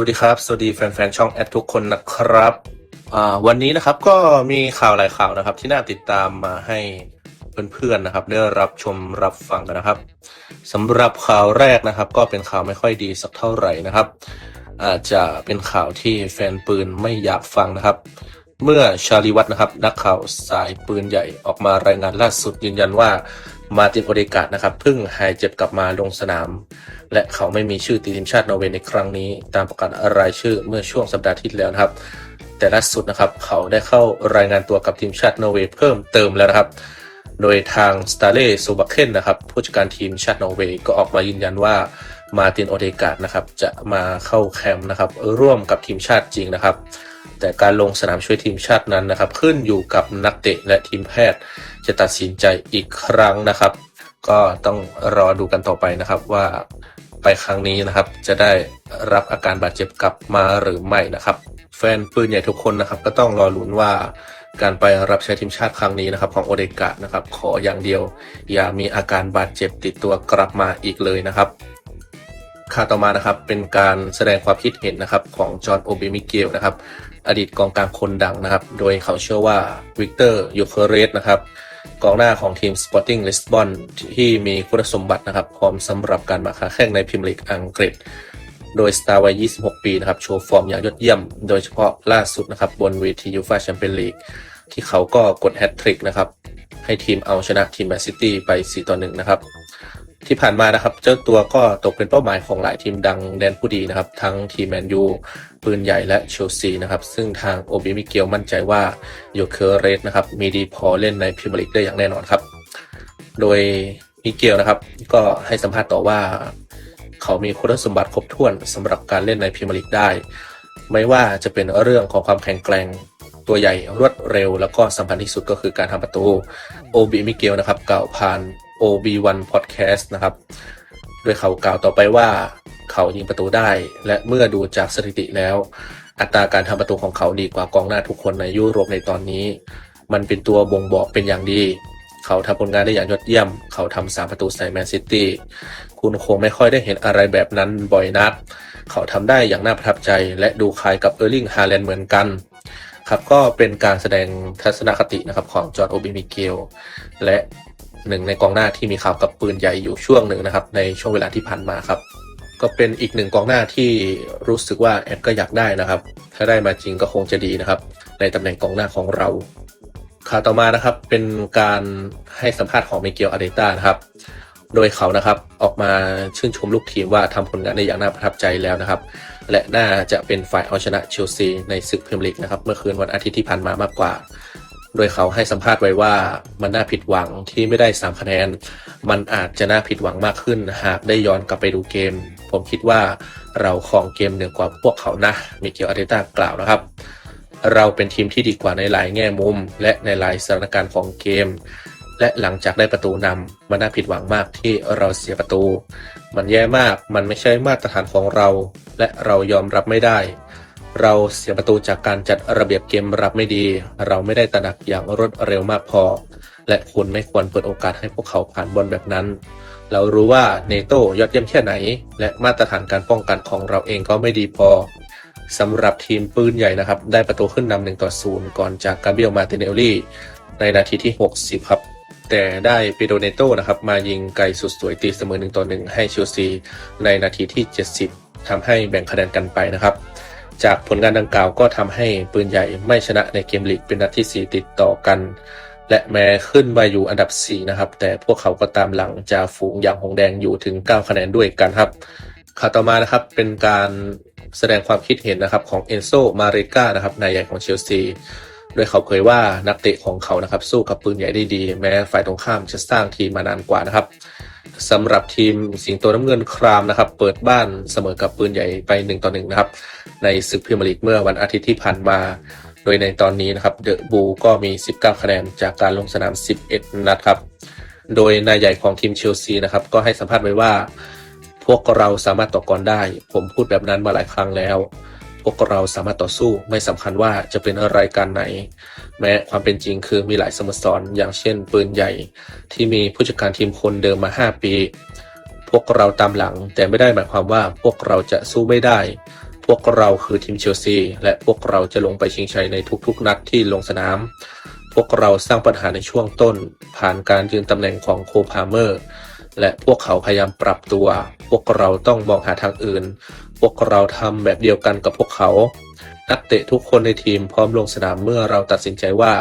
วัสดีครับ สวัสดีแฟนๆ ช่องแอดทุกคนนะครับ วันนี้นะครับก็มีข่าวหลายข่าวนะครับ ที่น่าติดตามมาให้เพื่อนๆนะครับ ได้รับชมรับฟังกันนะครับสำหรับข่าวแรกนะครับ ก็เป็นข่าวไม่ค่อยดีสักเท่าไหร่นะครับ อาจจะเป็นข่าวที่แฟนปืนไม่อยากฟังนะครับ เมื่อชาลีวัตนะครับ นักข่าวสายปืนใหญ่ออกมารายงานล่าสุดยืนยันว่า มาตินโอเดกาดนะครับเพิ่งหายเจ็บกลับมาลงสนาม และเขาไม่มีชื่อติดทีมชาตินอร์เวย์ในครั้งนี้ ตามประกาศรายชื่อเมื่อช่วงสัปดาห์ที่แล้วนะครับ แต่ล่าสุดนะครับเขาได้เข้ารายงานตัวกับทีมชาตินอร์เวย์เพิ่มเติมแล้วนะครับ โดยทางสตาเล่โซบักเคนนะครับผู้จัดการทีมชาตินอร์เวย์ก็ออกมายืนยันว่า มาตินโอเดกาดนะครับจะมาเข้าแคมป์นะครับร่วมกับทีมชาติจริงนะครับ แต่การลงสนามช่วยทีมชาตินั้นนะครับ ขึ้นอยู่กับนักเตะและทีมแพทย์จะตัดสินใจอีกครั้งนะครับ ก็ต้องรอดูกันต่อไปนะครับว่าไปครั้งนี้นะครับ จะได้รับอาการบาดเจ็บกลับมาหรือไม่นะครับ แฟนปืนใหญ่ทุกคนนะครับ ก็ต้องรอลุ้นว่าการไปรับใช้ทีมชาติครั้งนี้นะครับ ของโอเดกานะครับ ขออย่างเดียว อย่ามีอาการบาดเจ็บติดตัวกลับมาอีกเลยนะครับ ข่าวต่อมานะครับเป็นการแสดงความคิดเห็นนะครับของจอห์นโอเบมิเกลนะครับอดีตกองกลางคนดังนะครับ โดยเขาเชื่อว่าวิกเตอร์ยูเคเรสนะครับกองหน้าของทีม Sporting Lisbon ที่มีคุณสมบัตินะครับ พร้อมสำหรับการมาค้าแข่งในพรีเมียร์ลีกอังกฤษ โดยสตาร์วัย 26 ปีนะครับ โชว์ฟอร์มอย่างยอดเยี่ยม โดยเฉพาะล่าสุดนะครับ บนเวทียูฟาแชมเปี้ยนลีกที่เขาก็กดแฮตทริกนะครับ ให้ทีมเอาชนะทีมแมนซิตี้ไป 4 ต่อ 1 นะครับ ที่ผ่านมานะครับ เจ้าตัวก็ตกเป็นเป้าหมายของหลายทีมดังแดนผู้ดีนะครับ ทั้งทีมแมนยูปืนใหญ่และเชลซีนะครับ ซึ่งทางโอบิมิเกลมั่นใจว่าโยเคอร์เรสนะครับ มีดีพอเล่นในพรีเมียร์ลีกได้อย่างแน่นอนครับ โดยมิเกลนะครับ ก็ให้สัมภาษณ์ต่อว่า เขามีคุณสมบัติครบถ้วนสำหรับการเล่นในพรีเมียร์ลีกได้ ไม่ว่าจะเป็นเรื่องของความแข็งแกร่งตัวใหญ่รวดเร็ว แล้วก็สำคัญที่สุดก็คือการทำประตูโอบิมิเกลนะครับกล่าวผ่าน OB1 Podcast นะครับ โดยเขากล่าวต่อไปว่าเขายิงประตูได้ และเมื่อดูจากสถิติแล้ว อัตราการทำประตูของเขาดีกว่ากองหน้าทุกคนในยุโรปในตอนนี้ มันเป็นตัวบ่งบอกเป็นอย่างดี เขาทำผลงานได้อย่างยอดเยี่ยม เขาทำสามประตูใส่แมนซิตี้คุณคงไม่ค่อยได้เห็นอะไรแบบนั้นบ่อยนัก เขาทำได้อย่างน่าประทับใจ และดูคล้ายกับเออร์ลิงฮาแลนด์เหมือนกันครับก็เป็นการแสดงทัศนคตินะครับของจอร์ดโอบิมิเกลและ หนึ่งในกองหน้าที่มีข่าวกับปืนใหญ่อยู่ช่วงหนึ่งนะครับ ในช่วงเวลาที่ผ่านมาครับ ก็เป็นอีกหนึ่งกองหน้าที่รู้สึกว่าแอดก็อยากได้นะครับ ถ้าได้มาจริงก็คงจะดีนะครับ ในตำแหน่งกองหน้าของเราข่าวต่อมานะครับเป็นการให้สัมภาษณ์ของมิเกลอาเดต้านะครับ โดยเขานะครับออกมาชื่นชมลูกทีมว่าทำผลงานได้อย่างน่าประทับใจแล้วนะครับ และน่าจะเป็นฝ่ายเอาชนะเชลซีในศึกพรีเมียร์ลีกนะครับเมื่อคืนวันอาทิตย์ที่ผ่านมามากกว่า โดยเขาให้สัมภาษณ์ไว้ว่ามันน่าผิดหวังที่ไม่ได้ 3 คะแนน มันอาจจะน่าผิดหวังมากขึ้น หากได้ย้อนกลับไปดูเกม ผมคิดว่าเราของเกมเหนือกว่าพวกเขานะมิเกลอาร์เตต้ากล่าวนะครับ เราเป็นทีมที่ดีกว่าในหลายแง่มุม และในหลายสถานการณ์ของเกม และหลังจากได้ประตูนำมันน่าผิดหวังมากที่เราเสียประตู มันแย่มากมันไม่ใช่มาตรฐานของเรา และเรายอมรับไม่ได้ เราเสียประตูจากการจัดระเบียบเกมรับไม่ดี เราไม่ได้ตระหนักอย่างรวดเร็วมากพอ และคุณไม่ควรเปิดโอกาสให้พวกเขาผ่านบอลแบบนั้น เรารู้ว่าเนโต้ยอดเยี่ยมแค่ไหน และมาตรฐานการป้องกันของเราเองก็ไม่ดีพอสำหรับทีมปืนใหญ่นะครับ ได้ประตูขึ้นนำหนึ่งต่อศูนย์ก่อนจากกาเบรียลมาติเนลลี่ ในนาทีที่ 60 ครับ แต่ได้เปโดเนโตนะครับมายิงไกลสุดสวยตีเสมอหนึ่งต่อหนึ่งให้เชลซีในนาทีที่ 70ทำให้แบ่งคะแนนกันไปนะครับ จากผลงานดังกล่าวก็ทำให้ปืนใหญ่ไม่ชนะในเกมลีกเป็นนัดที่ 4 ติดต่อกัน และแม้ขึ้นมาอยู่อันดับ 4 นะครับ แต่พวกเขาก็ตามหลังจาฝูงอย่างหงแดงอยู่ถึง 9 คะแนนด้วยกันครับข่าวต่อมานะครับเป็นการแสดงความคิดเห็นนะครับของเอนโซมาเรกานะครับนายใหญ่ของเชลซีโดยเขาเผยว่านักเตะของเขานะครับสู้กับปืนใหญ่ได้ดี แม้ฝ่ายตรงข้ามจะสร้างทีมมานานกว่านะครับ สำหรับทีมสิงโตน้ำเงินครามนะครับ เปิดบ้านเสมอกับปืนใหญ่ไป1ต่อ1นะครับ ในศึกพรีเมียร์ลีกเมื่อวันอาทิตย์ที่ผ่านมา โดยในตอนนี้นะครับเดอะบูก็มี 19 คะแนนจากการลงสนาม 11 นัดครับ โดยนายใหญ่ของทีมเชลซีนะครับ ก็ให้สัมภาษณ์ไว้ว่า พวกเราสามารถต่อกรได้ ผมพูดแบบนั้นมาหลายครั้งแล้ว วกเราสามารถต่อสู้ไม่สำคัญว่าจะเป็นรายการไหน แม้ความเป็นจริงคือมีหลายสโมสรอย่างเช่น ปืนใหญ่ ที่มีผู้จัดการทีมคนเดิมมา 5 ปี พวกเราตามหลัง แต่ไม่ได้หมายความว่าพวกเราจะสู้ไม่ได้ พวกเราคือทีมเชลซีและพวกเราจะลงไปชิงชัยในทุกๆ นัดที่ลงสนาม พวกเราสร้างปัญหาในช่วงต้น ผ่านการยืนตำแหน่งของโคพาเมอร์ และพวกเขาพยายามปรับตัว พวกเราต้องมองหาทางอื่น พวกเราทำแบบเดียวกันกับพวกเขา นักเตะทุกคนในทีมพร้อมลงสนามเมื่อเราตัดสินใจว่า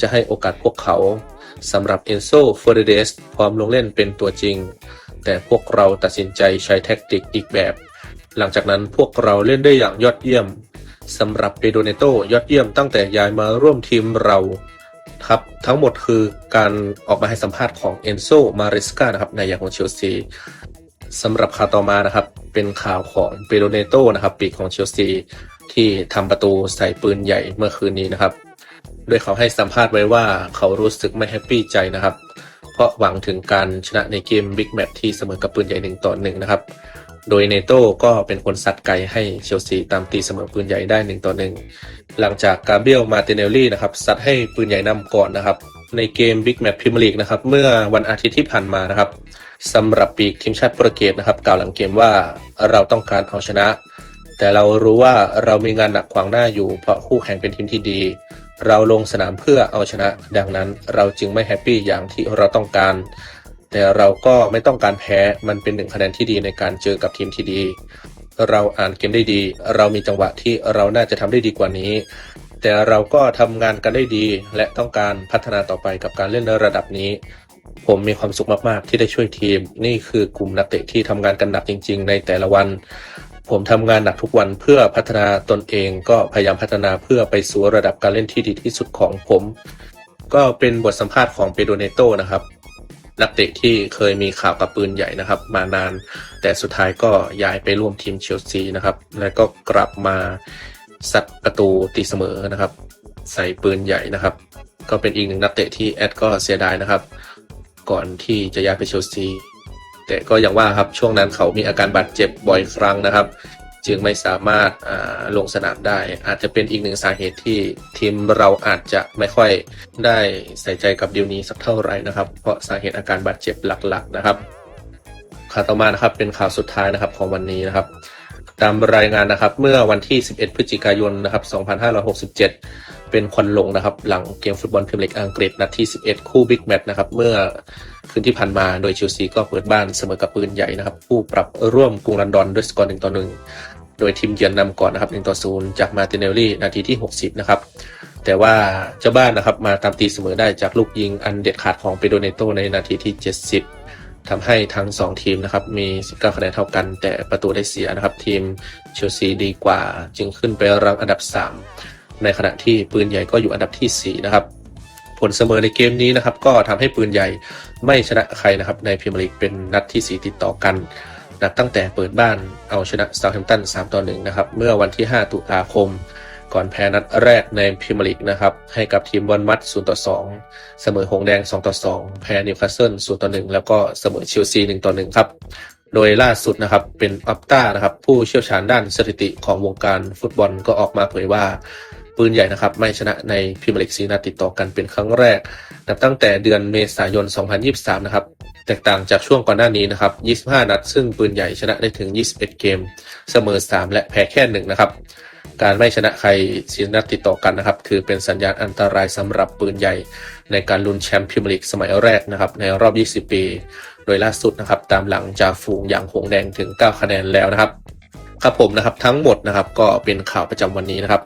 จะให้โอกาสพวกเขาสำหรับเอนโซเฟอร์เดสพร้อมลงเล่นเป็นตัวจริง แต่พวกเราตัดสินใจใช้แท็กติกอีกแบบ หลังจากนั้นพวกเราเล่นได้อย่างยอดเยี่ยมสำหรับเปโดเนโตยอดเยี่ยมตั้งแต่ย้ายมาร่วมทีมเรา ครับ ทั้งหมดคือการออกมาให้สัมภาษณ์ของเอนโซมาริสกานะครับในอย่างของเชลซีสำหรับข่าวต่อมานะครับ เป็นข่าวของเปโดเนโตนะครับปีกของเชลซีที่ทำประตูใส่ปืนใหญ่เมื่อคืนนี้นะครับ โดยเขาให้สัมภาษณ์ไว้ว่าเขารู้สึกไม่แฮปปี้ใจนะครับ เพราะหวังถึงการชนะในเกมบิ๊กแมตที่เสมอกับปืนใหญ่หนึ่งต่อหนึ่งนะครับ โดยเนโต้ก็เป็นคนซัดไกลให้เชลซีตามตีเสมอปืนใหญ่ได้หนึ่งต่อหนึ่งหลังจากกาเบียลมาติเนลลี่นะครับซัดให้ปืนใหญ่นำก่อนนะครับ ในเกมบิ๊กแมตช์พรีเมียร์ลีกนะครับเมื่อวันอาทิตย์ที่ผ่านมานะครับสำหรับปีกทีมชาติโปรตุเกสนะครับกล่าวหลังเกมว่าเราต้องการเอาชนะ แต่เรารู้ว่าเรามีงานหนักขวางหน้าอยู่เพราะคู่แข่งเป็นทีมที่ดี เราลงสนามเพื่อเอาชนะ ดังนั้นเราจึงไม่แฮปปี้อย่างที่เราต้องการ แต่เราก็ไม่ต้องการแพ้มันเป็นหนึ่งคะแนนที่ดีในการเจอกับทีมที่ดี เราอ่านเกมได้ดี เรามีจังหวะที่เราน่าจะทำได้ดีกว่านี้ แต่เราก็ทำงานกันได้ดี และต้องการพัฒนาต่อไปกับการเล่นในระดับนี้ ผมมีความสุขมากๆ ที่ได้ช่วยทีม นี่คือกลุ่มนักเตะที่ทำงานกันหนักจริง ๆ ในแต่ละวัน ผมทำงานหนักทุกวันเพื่อพัฒนาตนเองก็พยายามพัฒนาเพื่อไปสู่ระดับการเล่นที่ดีที่สุดของผม ก็เป็นบทสัมภาษณ์ของเปโดเนโตนะครับ นักเตะที่เคยมีข่าวกับปืนใหญ่นะครับ มานาน แต่สุดท้ายก็ย้ายไปร่วมทีมเชลซีนะครับ แล้วก็กลับมาซัดประตูตีเสมอนะครับ ใส่ปืนใหญ่นะครับ ก็เป็นอีกหนึ่งนักเตะที่แอดก็เสียดายนะครับ ก่อนที่จะย้ายไปเชลซีแต่ก็อย่างว่าครับช่วงนั้นเขามีอาการบาดเจ็บบ่อยครั้งนะครับ จึงไม่สามารถลงสนามได้ อาจจะเป็นอีกหนึ่งสาเหตุที่ทีมเราอาจจะไม่ค่อยได้ใส่ใจกับดีลนี้สักเท่าไหร่นะครับ เพราะสาเหตุอาการบาดเจ็บหลักๆนะครับข่าวต่อมานะครับเป็นข่าวสุดท้ายนะครับของวันนี้นะครับ ตามรายงานนะครับเมื่อวันที่ 11 พฤศจิกายนนะครับ2567 เป็นควันหลงนะครับ หลังเกมฟุตบอลพรีเมียร์ลีกอังกฤษนัดที่ 11 คู่บิ๊กแมตช์นะครับเมื่อคืนที่ผ่านมาโดยเชลซีก็เปิดบ้านเสมอกับปืนใหญ่นะครับ ผู้ปรับร่วมกรุงลอนดอนด้วยสกอร์1ต่อ1 โดยทีมเยือนนำก่อนนะครับ1ต่อ0จากมาติเนลลี่นาทีที่ 60 นะครับ แต่ว่าเจ้าบ้านนะครับมาตามตีเสมอได้จากลูกยิงอันเด็ดขาดของเปโดเนโตในนาทีที่ 70ทำให้ทั้ง 2 ทีมนะครับมี 19 คะแนนเท่ากัน แต่ประตูได้เสียนะครับ ทีมเชลซีดีกว่า จึงขึ้นไปรังอันดับ 3 ในขณะที่ปืนใหญ่ก็อยู่อันดับทีสี่4 นะครับผลเสมอในเกมนี้นะครับก็ทำให้ปืนใหญ่ไม่ชนะใครนะครับในพรีเมียร์ลีกเป็นนัดที่ 4 ติดต่อกัน นับตั้งแต่เปิดบ้านเอาชนะซา t แฮมป์ตัน3ต่อ1นะครับ เมื่อวันที่ 5 ตุลาคม ก่อนแพ้นัดแรกในพรีเมียร์ลีกนะครับ ให้กับทีมบอลมัด0ต่อ2 เสมอหงแดง 2 ต่อ 2 แพ้นิวคาสเซิล0ต่อ 1 แล้วก็เสมอเชลซี 1 ต่อ 1 ครับ โดยล่าสุดนะครับเป็นอัปต้านะครับผู้เชี่ยวชาญด้านสถิติของวงการฟุตบอลก็ออกมาเผยว่า ปืนใหญ่นะครับไม่ชนะในพรีเมียร์ลีกซีนัดติดต่อกันเป็นครั้งแรกนับตั้งแต่เดือนเมษายน 2023 นะครับ แตกต่างจากช่วงก่อนหน้านี้นะครับ 25 นัด ซึ่งปืนใหญ่ชนะได้ถึง 21 เกม เสมอ 3 และแพ้แค่ 1 นะครับ การไม่ชนะใครซีนัดติดต่อกันนะครับ ถือเป็นสัญญาณอันตรายสำหรับปืนใหญ่ ในการลุ้นแชมป์พรีเมียร์ลีกสมัยแรกนะครับ ในรอบ 20 ปี โดยล่าสุดนะครับ ตามหลังจากฝูงอย่างหงแดงถึง 9 คะแนนแล้วนะครับ ครับผมนะครับทั้งหมดนะครับก็เป็นข่าวประจำวันนี้นะครับ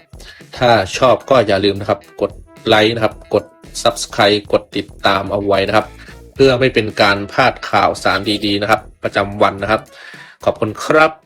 ถ้าชอบก็อย่าลืมนะครับ กดไลค์นะครับ กด Subscribe กดติดตามเอาไว้นะครับ เพื่อไม่เป็นการพลาดข่าวสารดีๆนะครับ ประจำวันนะครับ ขอบคุณครับ